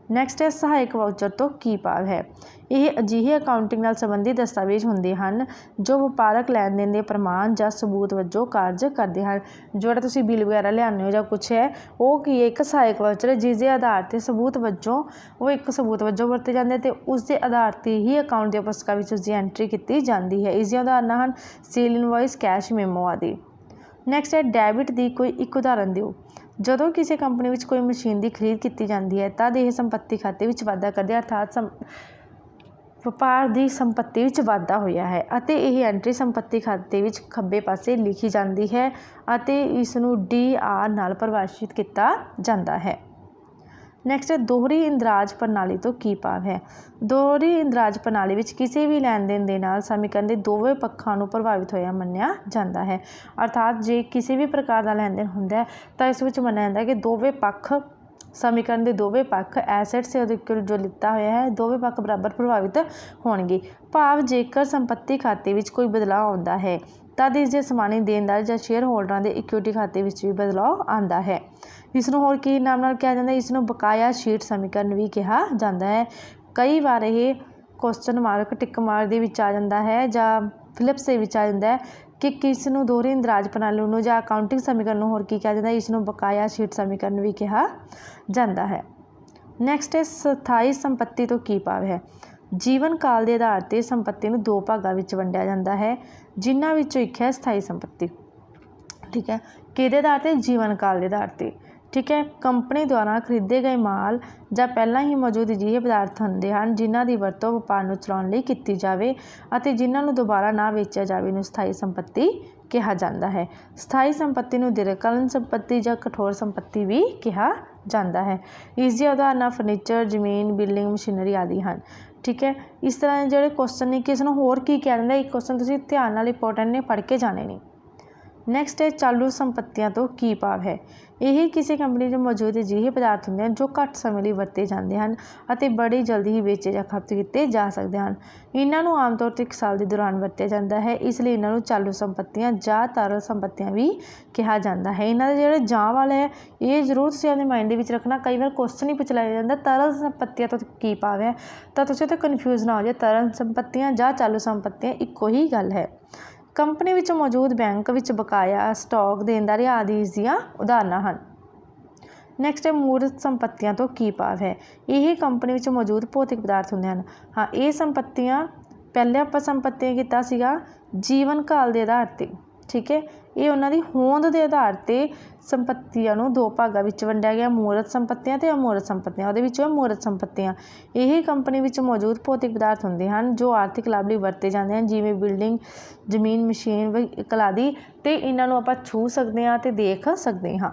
ਨੈਕਸਟ ਹੈ, ਸਹਾਇਕ ਵਾਊਚਰ ਤੋਂ ਕੀ ਭਾਵ ਹੈ? ਇਹ ਅਜਿਹੇ ਅਕਾਊਂਟਿੰਗ ਨਾਲ ਸੰਬੰਧਿਤ ਦਸਤਾਵੇਜ਼ ਹੁੰਦੇ ਹਨ ਜੋ ਵਪਾਰਕ ਲੈਣ ਦੇਣ ਦੇ ਪ੍ਰਮਾਣ ਜਾਂ ਸਬੂਤ ਵਜੋਂ ਕਾਰਜ ਕਰਦੇ ਹਨ। ਜਿਹੜਾ ਤੁਸੀਂ ਬਿੱਲ ਵਗੈਰਾ ਲਿਆਉਂਦੇ ਹੋ ਜਾਂ ਕੁਛ ਹੈ, ਉਹ ਕੀ ਹੈ? ਇੱਕ ਸਹਾਇਕ ਵਾਊਚਰ ਹੈ, ਜਿਸ ਦੇ ਆਧਾਰ 'ਤੇ ਸਬੂਤ ਵਜੋਂ ਉਹ ਇੱਕ ਸਬੂਤ ਵਜੋਂ ਵਰਤੇ ਜਾਂਦੇ ਤੇ ਉਸ ਦੇ ਆਧਾਰ 'ਤੇ ਹੀ ਅਕਾਊਂਟ ਦੀਆਂ ਪੁਸਤਕਾਂ ਵਿੱਚ ਉਸ ਦੀ ਐਂਟਰੀ ਕੀਤੀ ਜਾਂਦੀ ਹੈ। ਇਸ ਦੀਆਂ ਉਦਾਹਰਨਾਂ ਹਨ, ਸੇਲ ਇਨਵੋਇਸ ਕੈਸ਼ ਮੈਮੋ ਆਦਿ। ਨੈਕਸਟ ਹੈ ਡੈਬਿਟ ਦੀ ਕੋਈ ਇੱਕ ਉਦਾਹਰਨ ਦਿਓ। ਜਦੋਂ ਕਿਸੇ ਕੰਪਨੀ ਵਿੱਚ ਕੋਈ ਮਸ਼ੀਨ ਦੀ ਖਰੀਦ ਕੀਤੀ ਜਾਂਦੀ ਹੈ, ਤਦ ਇਹ ਸੰਪਤੀ ਖਾਤੇ ਵਿੱਚ ਵਾਧਾ ਕਰਦੇ ਅਰਥਾਤ ਸੰ, ਵਪਾਰ ਦੀ ਸੰਪਤੀ ਵਿੱਚ ਵਾਧਾ ਹੋਇਆ ਹੈ ਅਤੇ ਇਹ ਐਂਟਰੀ ਸੰਪਤੀ ਖਾਤੇ ਵਿੱਚ ਖੱਬੇ ਪਾਸੇ ਲਿਖੀ ਜਾਂਦੀ ਹੈ ਅਤੇ ਇਸ ਨੂੰ ਡੀ ਆਰ ਨਾਲ ਪਰਿਭਾਸ਼ਿਤ ਕੀਤਾ ਜਾਂਦਾ ਹੈ। ਨੈਕਸਟ ਹੈ ਦੋਹਰੀ ਇੰਦਰਾਜ ਪ੍ਰਣਾਲੀ ਤੋਂ ਕੀ ਭਾਵ ਹੈ? ਦੋਹਰੀ ਇੰਦਰਾਜ ਪ੍ਰਣਾਲੀ ਵਿੱਚ ਕਿਸੇ ਵੀ ਲੈਣ ਦੇਣ ਦੇ ਨਾਲ ਸਮੀਕਰਨ ਦੇ ਦੋਵੇਂ ਪੱਖਾਂ ਨੂੰ ਪ੍ਰਭਾਵਿਤ ਹੋਇਆ ਮੰਨਿਆ ਜਾਂਦਾ ਹੈ। ਅਰਥਾਤ ਜੇ ਕਿਸੇ ਵੀ ਪ੍ਰਕਾਰ ਦਾ ਲੈਣ ਦੇਣ ਹੁੰਦਾ ਹੈ, ਤਾਂ ਇਸ ਵਿੱਚ ਮੰਨਿਆ ਜਾਂਦਾ ਹੈ ਕਿ ਦੋਵੇਂ ਪੱਖ, ਸਮੀਕਰਨ ਦੇ ਦੋਵੇਂ ਪੱਖ ਐਸੈਟਸ ਤੇ ਉਹਦੇ ਜੋ ਲਿੱਤਾ ਹੋਇਆ ਹੈ, ਦੋਵੇਂ ਪੱਖ ਬਰਾਬਰ ਪ੍ਰਭਾਵਿਤ ਹੋਣਗੇ। ਭਾਵ ਜੇਕਰ ਸੰਪਤੀ ਖਾਤੇ ਵਿੱਚ ਕੋਈ ਬਦਲਾਅ ਆਉਂਦਾ ਹੈ ਤਦ ਇਸ ਦੇ ਸਮਾਨੀ ਦੇਣਦਾਰ ਜਾਂ ਸ਼ੇਅਰ ਹੋਲਡਰਾਂ ਦੇ ਇਕੁਇਟੀ ਖਾਤੇ ਵਿੱਚ ਵੀ ਬਦਲਾਅ ਆਉਂਦਾ ਹੈ। ਇਸ ਨੂੰ ਹੋਰ ਕੀ ਨਾਮ ਨਾਲ ਕਿਹਾ ਜਾਂਦਾ ਹੈ? ਇਸ ਨੂੰ ਬਕਾਇਆ ਸ਼ੀਟ ਸਮੀਕਰਨ ਵੀ ਕਿਹਾ ਜਾਂਦਾ ਹੈ। ਕਈ ਵਾਰ ਇਹ ਕੁਐਸਚਨ ਮਾਰਕ ਟਿਕ ਮਾਰਕ ਦੇ ਵਿੱਚ ਆ ਜਾਂਦਾ ਹੈ ਜਾਂ ਫਿਲਿਪਸ ਦੇ ਵਿੱਚ ਆ ਜਾਂਦਾ ਹੈ ਕਿ ਕਿਸ ਨੂੰ ਦੋਹਰੀ ਇੰਦਰਾਜ ਪ੍ਰਣਾਲੀ ਨੂੰ ਜਾਂ ਅਕਾਊਂਟਿੰਗ ਸਮੀਕਰਨ ਨੂੰ ਹੋਰ ਕੀ ਕਿਹਾ ਜਾਂਦਾ ਹੈ? ਇਸ ਨੂੰ ਬਕਾਇਆ ਸ਼ੀਟ ਸਮੀਕਰਨ ਵੀ ਕਿਹਾ ਜਾਂਦਾ ਹੈ। ਨੈਕਸਟ ਹੈ ਸਥਾਈ ਸੰਪਤੀ ਤੋਂ ਕੀ ਭਾਵ ਹੈ? ਜੀਵਨ ਕਾਲ ਦੇ ਆਧਾਰ ਤੇ ਸੰਪਤੀ ਨੂੰ ਦੋ ਭਾਗਾਂ ਵਿੱਚ ਵੰਡਿਆ ਜਾਂਦਾ ਹੈ, ਜਿਨ੍ਹਾਂ ਵਿੱਚੋਂ ਇੱਕ ਹੈ ਸਥਾਈ ਸੰਪਤੀ। ਠੀਕ ਹੈ? ਕਿਹਦੇ ਆਧਾਰ ਤੇ? ਜੀਵਨ ਕਾਲ ਦੇ ਆਧਾਰ ਤੇ। ਠੀਕ ਹੈ? ਕੰਪਨੀ ਦੁਆਰਾ ਖਰੀਦੇ ਗਏ ਮਾਲ ਜਾਂ ਪਹਿਲਾਂ ਹੀ ਮੌਜੂਦ ਅਜਿਹੇ ਪਦਾਰਥ ਹੁੰਦੇ ਹਨ, ਜਿਨ੍ਹਾਂ ਦੀ ਵਰਤੋਂ ਵਪਾਰ ਨੂੰ ਚਲਾਉਣ ਲਈ ਕੀਤੀ ਜਾਵੇ ਅਤੇ ਜਿਨ੍ਹਾਂ ਨੂੰ ਦੁਬਾਰਾ ਨਾ ਵੇਚਿਆ ਜਾਵੇ, ਨੂੰ ਸਥਾਈ ਸੰਪਤੀ ਕਿਹਾ ਜਾਂਦਾ ਹੈ। ਸਥਾਈ ਸੰਪਤੀ ਨੂੰ ਦੀਰਘਕਾਲੀਨ ਸੰਪਤੀ ਜਾਂ ਕਠੋਰ ਸੰਪਤੀ ਵੀ ਕਿਹਾ ਜਾਂਦਾ ਹੈ। ਇਸ ਦੀਆਂ ਉਦਾਹਰਨਾਂ ਫਰਨੀਚਰ ਜ਼ਮੀਨ ਬਿਲਡਿੰਗ ਮਸ਼ੀਨਰੀ ਆਦਿ ਹਨ। ਠੀਕ ਹੈ। ਇਸ ਤਰ੍ਹਾਂ ਜਿਹੜੇ ਕੁਐਸਚਨ ਨੇ ਕਿ ਇਸ ਨੂੰ ਹੋਰ ਕੀ ਕਹਿ ਦਿੰਦਾ ਇਹ ਕੁਐਸਚਨ ਤੁਸੀਂ ਧਿਆਨ ਨਾਲ ਇੰਪੋਰਟੈਂਟ ਨੇ, ਪੜ੍ਹ ਕੇ ਜਾਣੇ ਨੇ। ਨੈਕਸਟ ਹੈ ਚਾਲੂ ਸੰਪਤੀਆਂ ਤੋਂ ਕੀ ਭਾਵ ਹੈ? ਇਹ ਕਿਸੇ ਕੰਪਨੀ 'ਚ ਮੌਜੂਦ ਅਜਿਹੇ ਪਦਾਰਥ ਹੁੰਦੇ ਹਨ ਜੋ ਘੱਟ ਸਮੇਂ ਲਈ ਵਰਤੇ ਜਾਂਦੇ ਹਨ ਅਤੇ ਬੜੀ ਜਲਦੀ ਹੀ ਵੇਚੇ ਜਾਂ ਖਪਤ ਕੀਤੇ ਜਾ ਸਕਦੇ ਹਨ। ਇਹਨਾਂ ਨੂੰ ਆਮ ਤੌਰ 'ਤੇ ਇੱਕ ਸਾਲ ਦੇ ਦੌਰਾਨ ਵਰਤਿਆ ਜਾਂਦਾ ਹੈ, ਇਸ ਲਈ ਇਹਨਾਂ ਨੂੰ ਚਾਲੂ ਸੰਪਤੀਆਂ ਜਾਂ ਤਰਲ ਸੰਪਤੀਆਂ ਵੀ ਕਿਹਾ ਜਾਂਦਾ ਹੈ। ਇਹਨਾਂ ਦਾ ਜਿਹੜਾ ਜਾਂ ਵਾਲਾ ਹੈ, ਇਹ ਜ਼ਰੂਰ ਤੁਸੀਂ ਆਪਣੇ ਮਾਈਂਡ ਦੇ ਵਿੱਚ ਰੱਖਣਾ, ਕਈ ਵਾਰ ਕੁਐਸਚਨ ਹੀ ਪੁੱਛ ਲਿਆ ਜਾਂਦਾ, ਤਰਲ ਸੰਪਤੀਆਂ ਤੋਂ ਕੀ ਭਾਵ ਹੈ? ਤਾਂ ਤੁਸੀਂ ਤਾਂ ਕਨਫਿਊਜ਼ ਨਾ ਹੋ ਜਾਏ ਤਰਲ ਸੰਪਤੀਆਂ ਜਾਂ ਚਾਲੂ ਸੰਪਤੀਆਂ ਇੱਕੋ ਹੀ ਗੱਲ ਹੈ। ਕੰਪਨੀ ਵਿੱਚ ਮੌਜੂਦ ਬੈਂਕ ਵਿੱਚ ਬਕਾਇਆ ਸਟਾਕ ਦੇਣਦਾਰੀ ਆਦਿ ਇਸ ਦੀਆਂ ਉਦਾਹਰਨਾਂ ਹਨ। ਨੈਕਸਟ ਹੈ, ਮੂਰਤ ਸੰਪਤੀਆਂ ਤੋਂ ਕੀ ਭਾਵ ਹੈ? ਇਹ ਕੰਪਨੀ ਵਿੱਚ ਮੌਜੂਦ ਭੌਤਿਕ ਪਦਾਰਥ ਹੁੰਦੇ ਹਨ। ਹਾਂ, ਇਹ ਸੰਪਤੀਆਂ, ਪਹਿਲੇ ਆਪਾਂ ਸੰਪਤੀਆਂ ਕੀਤਾ ਸੀਗਾ ਜੀਵਨ ਕਾਲ ਦੇ ਆਧਾਰ 'ਤੇ, ਠੀਕ ਹੈ? ਇਹ ਉਹਨਾਂ ਦੀ ਹੋਂਦ ਦੇ ਆਧਾਰ ਤੇ ਸੰਪਤੀਆਂ ਨੂੰ ਦੋ ਭਾਗਾਂ ਵਿੱਚ ਵੰਡਿਆ ਗਿਆ, ਮੂਰਤ ਸੰਪਤੀਆਂ ਤੇ ਅਮੂਰਤ ਸੰਪਤੀਆਂ। ਉਹਦੇ ਵਿੱਚੋਂ ਮੂਰਤ ਸੰਪਤੀਆਂ, ਇਹ ਕੰਪਨੀ ਵਿੱਚ ਮੌਜੂਦ ਭੌਤਿਕ ਪਦਾਰਥ ਹੁੰਦੇ ਹਨ ਜੋ ਆਰਥਿਕ ਲਾਭ ਲਈ ਵਰਤੇ ਜਾਂਦੇ ਹਨ, ਜਿਵੇਂ ਬਿਲਡਿੰਗ ਜ਼ਮੀਨ ਮਸ਼ੀਨ ਕਲਾਦੀ ਤੇ ਇਹਨਾਂ ਨੂੰ ਆਪਾਂ ਛੂ ਸਕਦੇ ਹਾਂ ਤੇ ਦੇਖ ਸਕਦੇ ਹਾਂ।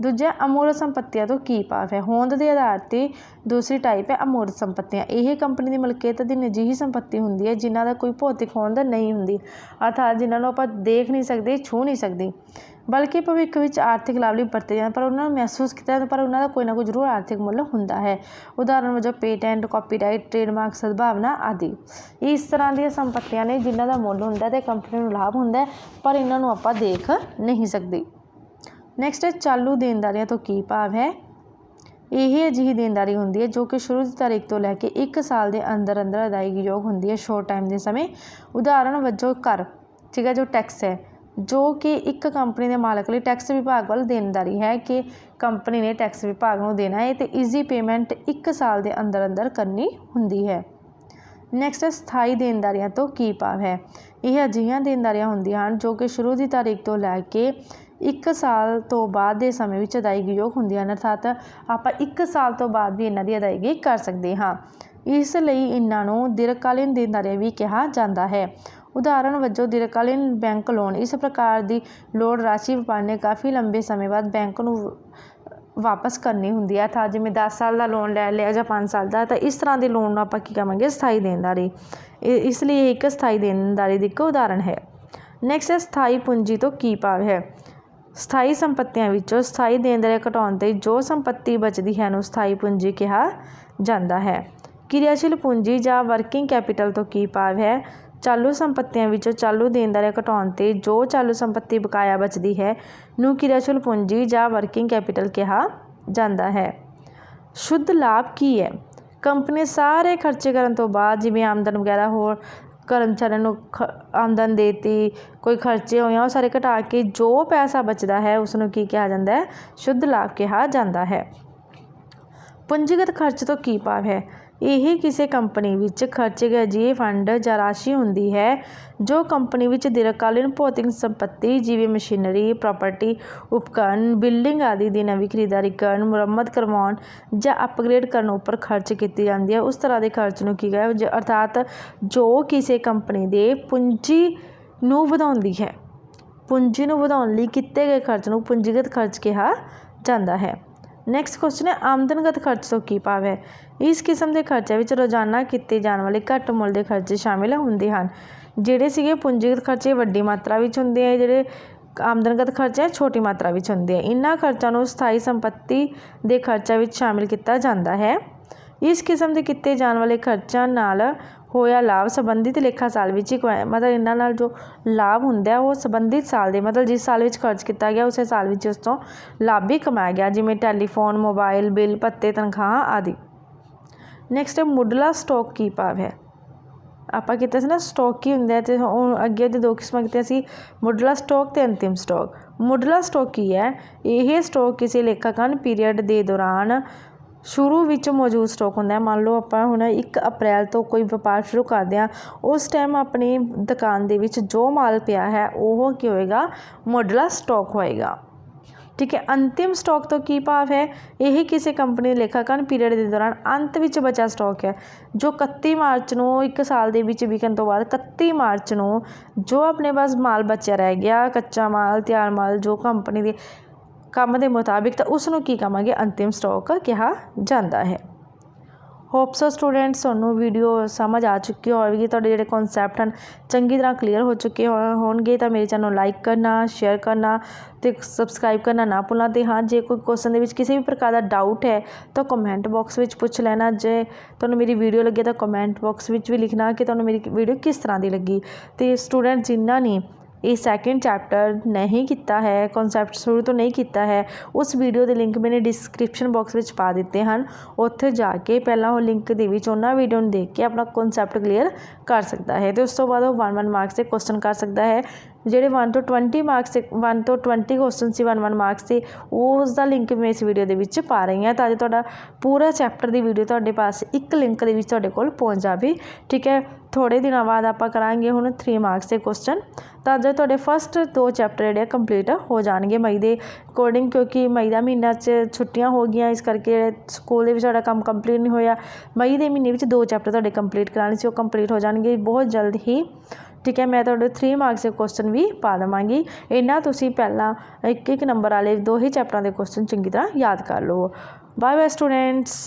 ਦੂਜਾ ਅਮੂਰਤ ਸੰਪਤੀਆਂ ਤੋਂ ਕੀ ਭਾਵ ਹੈ? ਹੋਂਦ ਦੇ ਆਧਾਰ 'ਤੇ ਦੂਸਰੀ ਟਾਈਪ ਹੈ ਅਮੂਰਤ ਸੰਪਤੀਆਂ। ਇਹ ਕੰਪਨੀ ਦੀ ਮਲਕੀਅਤ ਦੀ ਅਜਿਹੀ ਸੰਪਤੀ ਹੁੰਦੀ ਹੈ, ਜਿਨ੍ਹਾਂ ਦਾ ਕੋਈ ਭੌਤਿਕ ਹੋਂਦ ਨਹੀਂ ਹੁੰਦੀ, ਅਰਥਾਤ ਜਿਨ੍ਹਾਂ ਨੂੰ ਆਪਾਂ ਦੇਖ ਨਹੀਂ ਸਕਦੇ ਛੂ ਨਹੀਂ ਸਕਦੇ। ਬਲਕਿ ਭਵਿੱਖ ਵਿੱਚ ਆਰਥਿਕ ਲਾਭ ਲਈ ਵਰਤੇ ਜਾਂਦੇ ਪਰ ਉਹਨਾਂ ਨੂੰ ਮਹਿਸੂਸ ਕੀਤਾ ਜਾਂਦਾ, ਪਰ ਉਹਨਾਂ ਦਾ ਕੋਈ ਨਾ ਕੋਈ ਜ਼ਰੂਰ ਆਰਥਿਕ ਮੁੱਲ ਹੁੰਦਾ ਹੈ। ਉਦਾਹਰਨ ਵਜੋਂ ਪੇਟੈਂਟ ਕਾਪੀਰਾਈਟ ਟ੍ਰੇਡਮਾਰਕ ਸਦਭਾਵਨਾ ਆਦਿ। ਇਸ ਤਰ੍ਹਾਂ ਦੀਆਂ ਸੰਪਤੀਆਂ ਨੇ ਜਿਨ੍ਹਾਂ ਦਾ ਮੁੱਲ ਹੁੰਦਾ ਤੇ ਕੰਪਨੀ ਨੂੰ ਲਾਭ ਹੁੰਦਾ ਪਰ ਇਹਨਾਂ ਨੂੰ ਆਪਾਂ ਦੇਖ ਨਹੀਂ ਸਕਦੇ। ਨੈਕਸਟ ਹੈ, ਚਾਲੂ ਦੇਣਦਾਰੀਆਂ ਤੋਂ ਕੀ ਭਾਵ ਹੈ? ਇਹ ਅਜਿਹੀ ਦੇਣਦਾਰੀ ਹੁੰਦੀ ਹੈ ਜੋ ਕਿ ਸ਼ੁਰੂ ਦੀ ਤਾਰੀਖ ਤੋਂ ਲੈ ਕੇ 1 ਸਾਲ ਦੇ ਅੰਦਰ ਅੰਦਰ ਅਦਾਇਗੀ ਯੋਗ ਹੁੰਦੀ ਹੈ ਸ਼ੋਰਟ ਟਾਈਮ ਦੇ ਸਮੇਂ। ਉਦਾਹਰਣ ਵਜੋਂ ਕਰ ਠੀਕ ਹੈ, ਜੋ ਟੈਕਸ ਹੈ, ਜੋ ਕਿ ਇੱਕ ਕੰਪਨੀ ਦੇ ਮਾਲਕ ਲਈ ਟੈਕਸ ਵਿਭਾਗ ਵੱਲ ਦੇਣਦਾਰੀ ਹੈ ਕਿ ਕੰਪਨੀ ਨੇ ਟੈਕਸ ਵਿਭਾਗ ਨੂੰ ਦੇਣਾ ਹੈ ਤੇ ਇਸ ਦੀ ਪੇਮੈਂਟ 1 ਸਾਲ ਦੇ ਅੰਦਰ ਅੰਦਰ ਕਰਨੀ ਹੁੰਦੀ ਹੈ। ਨੈਕਸਟ ਹੈ, ਸਥਾਈ ਦੇਣਦਾਰੀਆਂ ਤੋਂ ਕੀ ਭਾਵ ਹੈ? ਇਹ ਅਜਿਹੀਆਂ ਦੇਣਦਾਰੀਆਂ ਹੁੰਦੀਆਂ ਹਨ ਜੋ ਕਿ ਸ਼ੁਰੂ ਦੀ ਤਾਰੀਖ ਤੋਂ ਲੈ ਕੇ ਇੱਕ ਸਾਲ ਤੋਂ ਬਾਅਦ ਦੇ ਸਮੇਂ ਵਿੱਚ ਅਦਾਇਗੀਯੋਗ ਹੁੰਦੀਆਂ ਹਨ, ਅਰਥਾਤ ਆਪਾਂ ਇੱਕ ਸਾਲ ਤੋਂ ਬਾਅਦ ਵੀ ਇਹਨਾਂ ਦੀ ਅਦਾਇਗੀ ਕਰ ਸਕਦੇ ਹਾਂ। ਇਸ ਲਈ ਇਹਨਾਂ ਨੂੰ ਦੀਰਘਕਾਲੀਨ ਦੇਣਦਾਰੀਆਂ ਵੀ ਕਿਹਾ ਜਾਂਦਾ ਹੈ। ਉਦਾਹਰਣ ਵਜੋਂ, ਦੀਰਘਕਾਲੀਨ ਬੈਂਕ ਲੋਨ ਇਸ ਪ੍ਰਕਾਰ ਦੀ ਲੋੜ ਰਾਸ਼ੀ ਵਪਾਰ ਨੇ ਕਾਫੀ ਲੰਬੇ ਸਮੇਂ ਬਾਅਦ ਬੈਂਕ ਨੂੰ ਵਾਪਸ ਕਰਨੀ ਹੁੰਦੀ ਹੈ। ਅਰਥਾਤ ਜਿਵੇਂ ਦਸ ਸਾਲ ਦਾ ਲੋਨ ਲੈ ਲਿਆ ਜਾਂ ਪੰਜ ਸਾਲ ਦਾ, ਤਾਂ ਇਸ ਤਰ੍ਹਾਂ ਦੇ ਲੋਨ ਨੂੰ ਆਪਾਂ ਕੀ ਕਹਾਂਗੇ? ਸਥਾਈ ਦੇਣਦਾਰੀ। ਇਹ ਇਸ ਲਈ ਇਹ ਇੱਕ ਸਥਾਈ ਦੇਣਦਾਰੀ ਦੀ ਇੱਕ ਉਦਾਹਰਣ ਹੈ। ਨੈਕਸਟ ਹੈ, ਸਥਾਈ ਪੂੰਜੀ ਤੋਂ ਕੀ ਭਾਵ ਹੈ? ਸਥਾਈ ਸੰਪਤੀਆਂ ਵਿੱਚੋਂ ਸਥਾਈ ਦੇਣਦਾਰ ਘਟਾਉਣ 'ਤੇ ਜੋ ਸੰਪਤੀ ਬਚਦੀ ਹੈ ਨੂੰ ਸਥਾਈ ਪੂੰਜੀ ਕਿਹਾ ਜਾਂਦਾ ਹੈ। ਕਿਰਿਆਸ਼ੀਲ ਪੂੰਜੀ ਜਾਂ ਵਰਕਿੰਗ ਕੈਪੀਟਲ ਤੋਂ ਕੀ ਭਾਵ ਹੈ? ਚਾਲੂ ਸੰਪਤੀਆਂ ਵਿੱਚੋਂ ਚਾਲੂ ਦੇਣਦਾਰੀਆਂ ਘਟਾਉਣ 'ਤੇ ਜੋ ਚਾਲੂ ਸੰਪਤੀ ਬਕਾਇਆ ਬਚਦੀ ਹੈ, ਨੂੰ ਕਿਰਿਆਸ਼ੀਲ ਪੂੰਜੀ ਜਾਂ ਵਰਕਿੰਗ ਕੈਪੀਟਲ ਕਿਹਾ ਜਾਂਦਾ ਹੈ। ਸ਼ੁੱਧ ਲਾਭ ਕੀ ਹੈ? ਕੰਪਨੀ ਸਾਰੇ ਖਰਚੇ ਕਰਨ ਤੋਂ ਬਾਅਦ ਜਿਵੇਂ ਆਮਦਨ ਵਗੈਰਾ ਹੋਰ ਕਰਮਚਾਰੀਆਂ ਨੂੰ ਖ, ਆਮਦਨ ਦੇਤੀ, ਕੋਈ ਖਰਚੇ ਹੋਏ ਆ, ਉਹ ਸਾਰੇ ਘਟਾ ਕੇ ਜੋ ਪੈਸਾ ਬਚਦਾ ਹੈ ਉਸ ਨੂੰ ਕੀ ਕਿਹਾ ਜਾਂਦਾ ਹੈ? ਸ਼ੁੱਧ ਲਾਭ ਕਿਹਾ ਜਾਂਦਾ ਹੈ। ਪੂੰਜੀਗਤ ਖਰਚ ਤੋਂ ਕੀ ਭਾਵ ਹੈ? ਇਹ ਕਿਸੇ ਕੰਪਨੀ ਵਿੱਚ ਖਰਚੇ ਗਏ ਅਜਿਹੇ ਫੰਡ ਜਾਂ ਰਾਸ਼ੀ ਹੁੰਦੀ ਹੈ, ਜੋ ਕੰਪਨੀ ਵਿੱਚ ਦੀਰਘਕਾਲੀਨ ਭੌਤਿਕ ਸੰਪਤੀ, ਜਿਵੇਂ ਮਸ਼ੀਨਰੀ, ਪ੍ਰਾਪਰਟੀ, ਉਪਕਰਨ, ਬਿਲਡਿੰਗ ਆਦਿ ਦੀ ਨਵੀਂ ਖਰੀਦਦਾਰੀ ਕਰਨ, ਮੁਰੰਮਤ ਕਰਵਾਉਣ ਜਾਂ ਅਪਗ੍ਰੇਡ ਕਰਨ ਉੱਪਰ ਖਰਚ ਕੀਤੀ ਜਾਂਦੀ ਹੈ। ਉਸ ਤਰ੍ਹਾਂ ਦੇ ਖਰਚ ਨੂੰ ਕੀ ਕਹੇ ਅਰਥਾਤ ਜੋ ਕਿਸੇ ਕੰਪਨੀ ਦੇ ਪੂੰਜੀ ਨੂੰ ਵਧਾਉਂਦੀ ਹੈ, ਪੂੰਜੀ ਨੂੰ ਵਧਾਉਣ ਲਈ ਕੀਤੇ ਗਏ ਖਰਚ ਨੂੰ ਪੂੰਜੀਗਤ ਖਰਚ ਕਿਹਾ ਜਾਂਦਾ ਹੈ। ਨੈਕਸਟ ਕੁਐਸਚਨ ਹੈ, ਆਮਦਨਗਤ ਖਰਚ ਤੋਂ ਕੀ ਭਾਵ ਹੈ? ਇਸ ਕਿਸਮ ਦੇ ਖਰਚਿਆਂ ਵਿੱਚ ਰੋਜ਼ਾਨਾ ਕੀਤੇ ਜਾਣ ਵਾਲੇ ਘੱਟ ਮੁੱਲ ਦੇ ਖਰਚੇ ਸ਼ਾਮਿਲ ਹੁੰਦੇ ਹਨ। ਜਿਹੜੇ ਸੀਗੇ ਪੂੰਜੀਗਤ ਖਰਚੇ ਵੱਡੀ ਮਾਤਰਾ ਵਿੱਚ ਹੁੰਦੇ ਆ, ਜਿਹੜੇ ਆਮਦਨਗਤ ਖਰਚੇ ਛੋਟੀ ਮਾਤਰਾ ਵਿੱਚ ਹੁੰਦੇ ਆ। ਇਹਨਾਂ ਖਰਚਾਂ ਨੂੰ ਸਥਾਈ ਸੰਪत्ति ਦੇ ਖਰਚਾ ਵਿੱਚ ਸ਼ਾਮਿਲ ਕੀਤਾ ਜਾਂਦਾ ਹੈ। ਇਸ ਕਿਸਮ ਦੇ ਕੀਤੇ ਜਾਣ ਵਾਲੇ ਖਰਚਾਂ ਨਾਲ ਹੋਇਆ ਲਾਭ ਸੰਬੰਧਿਤ ਲੇਖਾ ਸਾਲ ਵਿੱਚ ਹੀ ਕਮਾਇਆ ਮਤਲਬ ਇਹਨਾਂ ਨਾਲ ਜੋ ਲਾਭ ਹੁੰਦਾ, ਉਹ ਸੰਬੰਧਿਤ ਸਾਲ ਦੇ, ਮਤਲਬ ਜਿਸ ਸਾਲ ਵਿੱਚ ਖਰਚ ਕੀਤਾ ਗਿਆ, ਉਸੇ ਸਾਲ ਵਿੱਚ ਉਸ ਤੋਂ ਲਾਭ ਵੀ ਕਮਾਇਆ ਗਿਆ, ਜਿਵੇਂ ਟੈਲੀਫੋਨ, ਮੋਬਾਈਲ, ਬਿੱਲ ਪੱਤੇ ਤਨਖਾਹਾਂ ਆਦਿ। ਨੈਕਸਟ ਹੈ ਮੁੱਢਲਾ ਸਟਾਕ ਕੀ ਭਾਵ ਹੈ? ਆਪਾਂ ਕੀਤਾ ਸੀ ਨਾ ਸਟਾਕ ਕੀ ਹੁੰਦਾ ਤੇ ਹੁਣ ਅੱਗੇ ਦੇ ਦੋ ਕਿਸਮਾਂ ਕੀਤੀਆਂ ਸੀ ਮੁੱਢਲਾ ਸਟਾਕ ਤੇ ਅੰਤਿਮ ਸਟਾਕ ਮੁੱਢਲਾ ਸਟਾਕ ਕੀ ਹੈ? ਇਹ ਸਟਾਕ ਕਿਸੇ ਲੇਖਾਕਰਨ ਪੀਰੀਅਡ ਦੇ ਦੌਰਾਨ ਸ਼ੁਰੂ ਵਿੱਚ ਮੌਜੂਦ ਸਟੋਕ ਹੁੰਦਾ ਮੰਨ ਲਓ ਆਪਾਂ ਹੁਣ ਇੱਕ ਅਪ੍ਰੈਲ ਤੋਂ ਕੋਈ ਵਪਾਰ ਸ਼ੁਰੂ ਕਰਦੇ ਹਾਂ, ਉਸ ਟਾਈਮ ਆਪਣੀ ਦੁਕਾਨ ਦੇ ਵਿੱਚ ਜੋ ਮਾਲ ਪਿਆ ਹੈ, ਉਹ ਕੀ ਹੋਏਗਾ? ਮੁੱਢਲਾ ਸਟੋਕ ਹੋਏਗਾ। ਠੀਕ ਹੈ, ਅੰਤਿਮ ਸਟਾਕ ਤੋਂ ਕੀ ਭਾਵ ਹੈ? ਇਹ ਕਿਸੇ ਕੰਪਨੀ ਦੇ ਲੇਖਾਕਰਨ ਪੀਰੀਅਡ ਦੇ ਦੌਰਾਨ ਅੰਤ ਵਿੱਚ ਬਚਾ ਸਟਾਕ ਹੈ, ਜੋ 31 ਮਾਰਚ ਨੂੰ ਇੱਕ ਸਾਲ ਦੇ ਵਿੱਚ ਵਿਕਣ ਤੋਂ ਬਾਅਦ 31 ਮਾਰਚ ਨੂੰ ਜੋ ਆਪਣੇ ਪਾਸ ਮਾਲ ਬਚਿਆ ਰਹਿ ਗਿਆ, ਕੱਚਾ ਮਾਲ, ਤਿਆਰ ਮਾਲ, ਜੋ ਕੰਪਨੀ ਦੇ ਕੰਮ ਦੇ ਮੁਤਾਬਿਕ ਤਾਂ ਉਸ ਨੂੰ ਕੀ ਕਹਾਂਗੇ? ਅੰਤਿਮ ਸਟਾਕ ਕਿਹਾ ਜਾਂਦਾ ਹੈ। ਹੋਪ ਸੋ ਸਟੂਡੈਂਟਸ ਤੁਹਾਨੂੰ ਵੀਡੀਓ ਸਮਝ ਆ ਚੁੱਕੀ ਹੋਵੇਗੀ। ਤੁਹਾਡੇ ਜਿਹੜੇ ਕਨਸੈਪਟ ਹਨ, ਚੰਗੀ ਤਰ੍ਹਾਂ ਕਲੀਅਰ ਹੋ ਚੁੱਕੇ ਹੋ- ਹੋਣਗੇ ਤਾਂ ਮੇਰੇ ਚੈਨਲ ਨੂੰ ਲਾਈਕ ਕਰਨਾ ਸ਼ੇਅਰ ਕਰਨਾ ਤੇ ਸਬਸਕ੍ਰਾਈਬ ਕਰਨਾ ਨਾ ਭੁੱਲਣਾ ਤੇ ਹਾਂ, ਜੇ ਕੋਈ ਕੁਐਸਚਨ ਦੇ ਵਿੱਚ ਕਿਸੇ ਵੀ ਪ੍ਰਕਾਰ ਦਾ ਡਾਊਟ ਹੈ, ਤਾਂ ਕਮੈਂਟ ਬਾਕਸ ਵਿੱਚ ਪੁੱਛ ਲੈਣਾ। ਜੇ ਤੁਹਾਨੂੰ ਮੇਰੀ ਵੀਡੀਓ ਲੱਗੇ ਤਾਂ ਕਮੈਂਟ ਬਾਕਸ ਵਿੱਚ ਵੀ ਲਿਖਣਾ ਕਿ ਤੁਹਾਨੂੰ ਮੇਰੀ ਵੀਡੀਓ ਕਿਸ ਤਰ੍ਹਾਂ ਦੀ ਲੱਗੀ। ਤੇ ਸਟੂਡੈਂਟ ਜਿਨ੍ਹਾਂ ਨੇ ਇਹ ਸੈਕਿੰਡ ਚੈਪਟਰ ਨਹੀਂ ਕੀਤਾ ਹੈ ਕਨਸੈਪਟ ਸ਼ੁਰੂ ਤੋਂ ਨਹੀਂ ਕੀਤਾ ਹੈ। ਉਸ ਵੀਡੀਓ ਦੇ ਲਿੰਕ ਮੈਨੇ ਡਿਸਕ੍ਰਿਪਸ਼ਨ ਬਾਕਸ ਵਿੱਚ ਪਾ ਦਿੱਤੇ ਹਨ। ਉੱਥੇ ਜਾ ਕੇ ਪਹਿਲਾਂ ਉਹ ਲਿੰਕ ਦੇ ਵਿੱਚ ਉਹਨਾਂ ਵੀਡੀਓ ਨੂੰ ਦੇਖ ਕੇ ਆਪਣਾ ਕਨਸੈਪਟ ਕਲੀਅਰ ਕਰ ਸਕਦਾ ਹੈ ਤੇ ਉਸ ਤੋਂ ਬਾਅਦ ਉਹ 1 1 ਮਾਰਕਸ ਦੇ ਕੁਐਸਚਨ ਕਰ ਸਕਦਾ ਹੈ। ਜਿਹੜੇ 1 ਤੋਂ 20 ਮਾਰਕਸ ਦੇ 1 ਤੋਂ 20 ਕੁਐਸਚਨ ਸੀ 1 1 ਮਾਰਕਸ ਦੇ ਉਸ ਦਾ ਲਿੰਕ ਮੈਂ ਇਸ ਵੀਡੀਓ ਦੇ ਵਿੱਚ ਪਾ ਰਹੀ ਹਾਂ ਤਾਂ ਜੋ ਤੁਹਾਡਾ ਪੂਰਾ ਚੈਪਟਰ ਦੀ ਵੀਡੀਓ ਤੁਹਾਡੇ ਪਾਸ ਇੱਕ ਲਿੰਕ ਦੇ ਵਿੱਚ ਤੁਹਾਡੇ ਕੋਲ ਪਹੁੰਚ ਜਾਵੇ। ਠੀਕ ਹੈ ਥੋੜੇ ਦਿਨਾਂ ਬਾਅਦ ਆਪਾਂ ਕਰਾਂਗੇ ਹੁਣ 3 ਮਾਰਕਸ ਦੇ ਕੁਐਸਚਨ ਤਾਂ ਜੋ ਤੁਹਾਡੇ ਫਸਟ ਦੋ ਚੈਪਟਰ ਜਿਹੜੇ ਕੰਪਲੀਟ ਹੋ ਜਾਣਗੇ ਮਈ ਦੇ ਅਕੋਰਡਿੰਗ ਕਿਉਂਕਿ ਮਈ ਦਾ ਮਹੀਨਾ 'ਚ ਛੁੱਟੀਆਂ ਹੋ ਗਈਆਂ, ਇਸ ਕਰਕੇ ਸਕੂਲ ਦੇ ਵਿੱਚ ਤੁਹਾਡਾ ਕੰਮ ਕੰਪਲੀਟ ਨਹੀਂ ਹੋਇਆ। ਮਈ ਦੇ ਮਹੀਨੇ ਵਿੱਚ ਦੋ ਚੈਪਟਰ ਤੁਹਾਡੇ ਕੰਪਲੀਟ ਕਰਾਉਣੇ ਸੀ, ਉਹ ਕੰਪਲੀਟ ਹੋ ਜਾਣਗੇ। ਬਹੁਤ ਜਲਦ ਹੀ ਠੀਕ ਹੈ, ਮੈਂ ਤੁਹਾਡੇ 3 ਮਾਰਕਸ ਦੇ ਕੁਐਸਚਨ ਵੀ ਪਾ ਦੇਵਾਂਗੀ। ਇਹਨਾਂ ਤੁਸੀਂ ਪਹਿਲਾਂ ਇੱਕ ਇੱਕ ਨੰਬਰ ਵਾਲੇ ਦੋ ਹੀ ਚੈਪਟਰਾਂ ਦੇ ਕੁਐਸਚਨ ਚੰਗੀ ਤਰ੍ਹਾਂ ਯਾਦ ਕਰ ਲਓ ਬਾਏ ਬਾਏ ਸਟੂਡੈਂਟਸ